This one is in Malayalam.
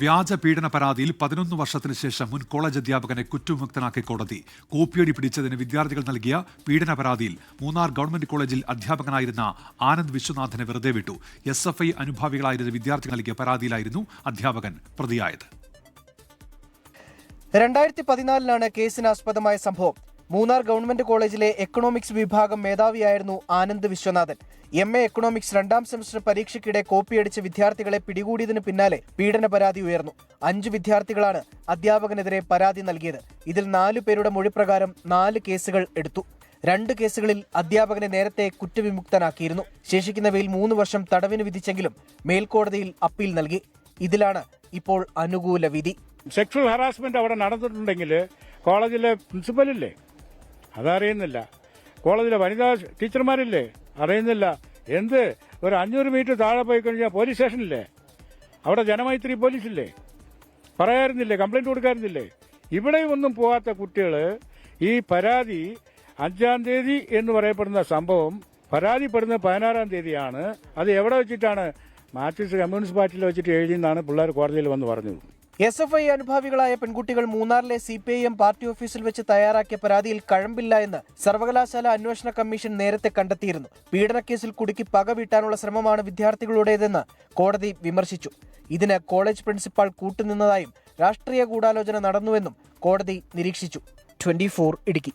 വ്യാജ പീഡന പരാതിയിൽ പതിനൊന്ന് വർഷത്തിന് ശേഷം മുൻ കോളേജ് അധ്യാപകനെ കുറ്റവിമുക്തനാക്കി കോടതി. കോപ്പിയടി പിടിച്ചതിന് വിദ്യാർത്ഥികൾ നൽകിയ പീഡന പരാതിയിൽ മൂന്നാർ ഗവൺമെന്റ് കോളേജിൽ അധ്യാപകനായിരുന്ന ആനന്ദ് വിശ്വനാഥനെ വെറുതെ വിട്ടു. എസ് എഫ് ഐ അനുഭാവികളായിരുന്ന വിദ്യാർത്ഥികൾ നൽകിയ പരാതിയിലായിരുന്നു അധ്യാപകൻ പ്രതിയായത്. രണ്ടായിരത്തി പതിനാലിലാണ് കേസിനാസ്പദമായ സംഭവം. മൂന്നാർ ഗവൺമെന്റ് കോളേജിലെ എക്കണോമിക്സ് വിഭാഗം മേധാവിയായിരുന്നു Anand Viswanathan. M A economics രണ്ടാം സെമസ്റ്റർ പരീക്ഷയ്ക്കിടെ കോപ്പിയടിച്ച് വിദ്യാർത്ഥികളെ പിടികൂടിയതിനു പിന്നാലെ പീഡന പരാതി ഉയർന്നു. അഞ്ച് വിദ്യാർത്ഥികളാണ് അധ്യാപകനെതിരെ പരാതി നൽകിയത്. ഇതിൽ നാലു പേരുടെ മൊഴിപ്രകാരം നാല് കേസുകൾ എടുത്തു. രണ്ട് കേസുകളിൽ അധ്യാപകനെ നേരത്തെ കുറ്റവിമുക്തനാക്കിയിരുന്നു. ശേഷിക്കുന്നവയിൽ മൂന്ന് വർഷം തടവിന് വിധിച്ചെങ്കിലും മേൽക്കോടതിയിൽ അപ്പീൽ നൽകി. ഇതിലാണ് ഇപ്പോൾ അനുകൂല വിധി. സെക്ഷൽ ഹറാസ്മെന്റ് അവിടെ നടന്നിട്ടുണ്ടെങ്കിൽ കോളേജിലെ പ്രിൻസിപ്പലില്ലേ അതറിയുന്നില്ല. കോളേജിലെ വനിതാ ടീച്ചർമാരില്ലേ? അറിയുന്നില്ല. എന്ത്? ഒരു അഞ്ഞൂറ് മീറ്റർ താഴെ പോയി കഴിഞ്ഞാൽ പോലീസ് സ്റ്റേഷനില്ലേ? അവിടെ ജനമൈത്രി പോലീസില്ലേ? പറയാറുന്നില്ലേ കംപ്ലൈന്റ് കൊടുക്കാറുന്നില്ലേ? ഇവിടെയും ഒന്നും പോകാത്ത കുട്ടികൾ ഈ പരാതി അഞ്ചാം തീയതി എന്ന് പറയപ്പെടുന്ന സംഭവം പരാതിപ്പെടുന്ന പതിനാറാം തീയതിയാണ്. അത് എവിടെ വെച്ചിട്ടാണ്? മാർക്സിസ്റ്റ് കമ്മ്യൂണിസ്റ്റ് പാർട്ടിയിൽ വെച്ചിട്ട് എഴുതിയെന്നാണ് പിള്ളേർ കോടതിയിൽ വന്ന് പറഞ്ഞത്. എസ് എഫ് ഐ അനുഭാവികളായ പെൺകുട്ടികൾ മൂന്നാറിലെ C P I M party ഓഫീസിൽ വെച്ച് തയ്യാറാക്കിയ പരാതിയിൽ കഴമ്പില്ല എന്ന് സർവകലാശാല അന്വേഷണ കമ്മീഷൻ നേരത്തെ കണ്ടെത്തിയിരുന്നു. പീഡനക്കേസിൽ കുടുക്കി പക വീട്ടാനുള്ള ശ്രമമാണ് വിദ്യാർത്ഥികളുടേതെന്ന് കോടതി വിമർശിച്ചു. ഇതിന് കോളേജ് പ്രിൻസിപ്പാൾ കൂട്ടുനിന്നതായും രാഷ്ട്രീയ ഗൂഢാലോചന നടന്നുവെന്നും കോടതി നിരീക്ഷിച്ചു. ട്വന്റി ഇടുക്കി.